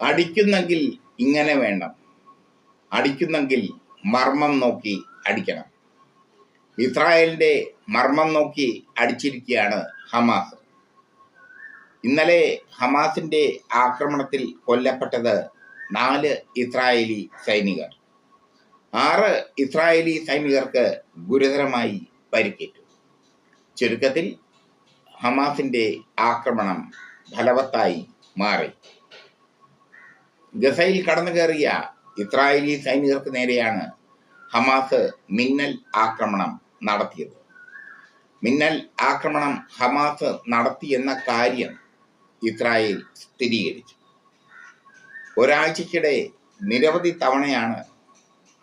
അടിക്കുന്നെങ്കിൽ ഇങ്ങനെ വേണം. അടിക്കുന്നെങ്കിൽ മർമ്മം നോക്കി അടിക്കണം. ഇസ്രായേലിന്റെ മർമ്മം നോക്കി അടിച്ചിരിക്കുകയാണ് ഹമാസ്. ഇന്നലെ ഹമാസിന്റെ ആക്രമണത്തിൽ കൊല്ലപ്പെട്ടത് നാല് ഇസ്രായേലി സൈനികർ. ആറ് ഇസ്രായേലി സൈനികർക്ക് ഗുരുതരമായി പരിക്കേറ്റു. ചുരുക്കത്തിൽ ഹമാസിന്റെ ആക്രമണം ഫലവത്തായി മാറി. ഗസയിൽ കടന്നു കയറിയ ഇസ്രായേലി സൈനികർക്ക് നേരെയാണ് ഹമാസ് മിന്നൽ ആക്രമണം നടത്തിയത്. മിന്നൽ ആക്രമണം ഹമാസ് നടത്തിയെന്ന കാര്യം ഇസ്രായേൽ സ്ഥിരീകരിച്ചു. ഒരാഴ്ചക്കിടെ നിരവധി തവണയാണ്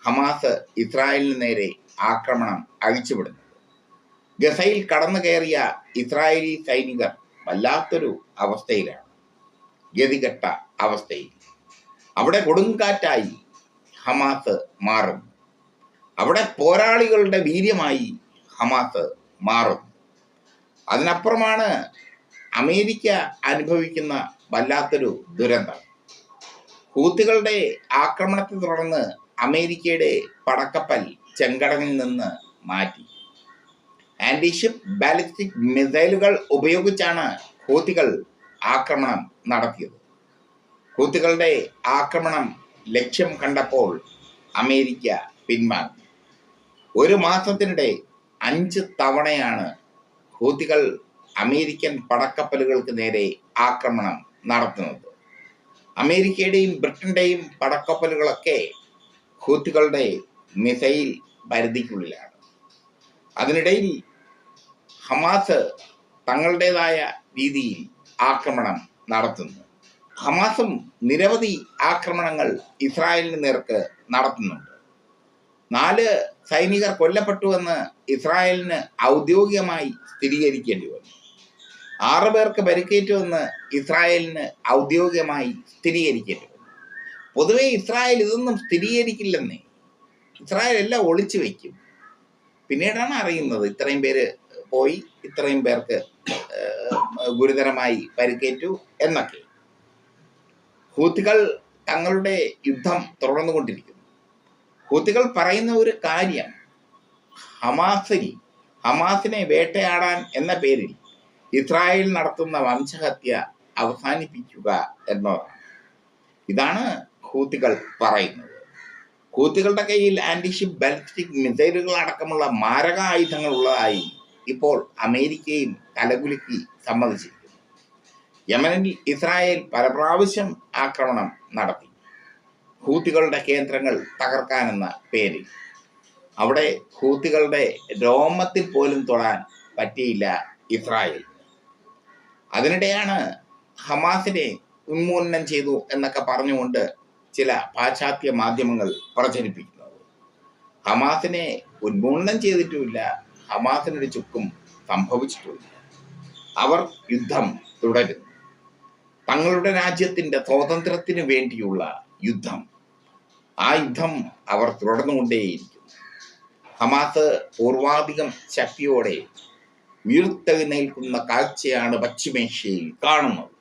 ഹമാസ് ഇസ്രായേലിന് നേരെ ആക്രമണം അഴിച്ചുവിടുന്നത്. ഗസയിൽ കടന്നു കയറിയ ഇസ്രായേലി സൈനികർ വല്ലാത്തൊരു അവസ്ഥയിലാണ്. ഗതികെട്ട അവസ്ഥയിൽ. അവിടെ കൊടുങ്കാറ്റായി ഹമാസ് മാറും. അവിടെ പോരാളികളുടെ വീര്യമായി ഹമാസ് മാറും. അതിനപ്പുറമാണ് അമേരിക്ക അനുഭവിക്കുന്ന വല്ലാത്തൊരു ദുരന്തം. ഹൂത്തികളുടെ ആക്രമണത്തെ തുടർന്ന് അമേരിക്കയുടെ പടക്കപ്പൽ ചെങ്കടലിൽ നിന്ന് മാറ്റി. ആന്റിഷിപ്പ് ബാലിസ്റ്റിക് മിസൈലുകൾ ഉപയോഗിച്ചാണ് ഹൂത്തികൾ ആക്രമണം നടത്തിയത്. ഹൂത്തികളുടെ ആക്രമണം ലക്ഷ്യം കണ്ടപ്പോൾ അമേരിക്ക പിന്മാറി. ഒരു മാസത്തിനിടെ അഞ്ച് തവണയാണ് ഹൂത്തികൾ അമേരിക്കൻ പടക്കപ്പലുകൾക്ക് നേരെ ആക്രമണം നടത്തുന്നത്. അമേരിക്കയുടെയും ബ്രിട്ടന്റെയും പടക്കപ്പലുകളൊക്കെ ഹൂത്തികളുടെ മിസൈൽ പരിധിക്കുള്ളിലാണ്. അതിനിടയിൽ ഹമാസ് തങ്ങളുടേതായ രീതിയിൽ ആക്രമണം നടത്തുന്നു. ഹമാസും നിരവധി ആക്രമണങ്ങൾ ഇസ്രായേലിന് നേർക്ക് നടത്തുന്നുണ്ട്. നാല് സൈനികർ കൊല്ലപ്പെട്ടുവെന്ന് ഇസ്രായേലിന് ഔദ്യോഗികമായി സ്ഥിരീകരിക്കേണ്ടി വന്നു. ആറു പേർക്ക് പരിക്കേറ്റുവെന്ന് ഇസ്രായേലിന് ഔദ്യോഗികമായി സ്ഥിരീകരിക്കേണ്ടി വന്നു. പൊതുവെ ഇസ്രായേൽ ഇതൊന്നും സ്ഥിരീകരിക്കില്ലെന്നേ. ഇസ്രായേൽ എല്ലാം ഒളിച്ചു വയ്ക്കും. പിന്നീടാണ് അറിയുന്നത് ഇത്രയും പേര് പോയി ഇത്രയും പേർക്ക് ഗുരുതരമായി പരിക്കേറ്റു എന്നൊക്കെ. ഹൂത്തികൾ തങ്ങളുടെ യുദ്ധം തുടർന്നുകൊണ്ടിരിക്കുന്നു. ഹൂത്തികൾ പറയുന്ന ഒരു കാര്യം ഹമാസിനി ഹമാസിനെ വേട്ടയാടാൻ എന്ന പേരിൽ ഇസ്രായേൽ നടത്തുന്ന വംശഹത്യ അവസാനിപ്പിക്കുക എന്നതാണ്. ഇതാണ് ഹൂത്തികൾ പറയുന്നത്. ഹൂത്തികളുടെ കയ്യിൽ ആന്റിഷിപ്പ് ബാലിസ്റ്റിക് മിസൈലുകൾ അടക്കമുള്ള മാരക ആയുധങ്ങൾ ഉള്ളതായി ഇപ്പോൾ അമേരിക്കയും തലകുലുക്കി സമ്മതിച്ചിരിക്കുന്നു. യമനിൽ ഇസ്രായേൽ പല പ്രാവശ്യം ആക്രമണം നടത്തി. ഹൂത്തികളുടെ കേന്ദ്രങ്ങൾ തകർക്കാനെന്ന പേരിൽ. അവിടെ ഹൂത്തികളുടെ രോമത്തിൽ പോലും തൊടാൻ പറ്റിയില്ല ഇസ്രായേൽ. അതിനിടെയാണ് ഹമാസിനെ ഉന്മൂലനം ചെയ്തു എന്നൊക്കെ പറഞ്ഞുകൊണ്ട് ചില പാശ്ചാത്യ മാധ്യമങ്ങൾ പ്രചരിപ്പിക്കുന്നത്. ഹമാസിനെ ഉന്മൂലനം ചെയ്തിട്ടുമില്ല. ഹമാസിനൊരു ചുക്കും സംഭവിച്ചിട്ടുമില്ല. അവർ യുദ്ധം തുടരുന്നു. തങ്ങളുടെ രാജ്യത്തിന്റെ സ്വാതന്ത്ര്യത്തിന് വേണ്ടിയുള്ള യുദ്ധം. ആ യുദ്ധം അവർ തുടർന്നുകൊണ്ടേയിരിക്കും ഹമാസ് പൂർവാധികം ശക്തിയോടെ ഉയർത്തെഴുന്നേൽക്കുന്ന കാഴ്ചയാണ് പശ്ചിമേഷ്യയിൽ കാണുന്നത്.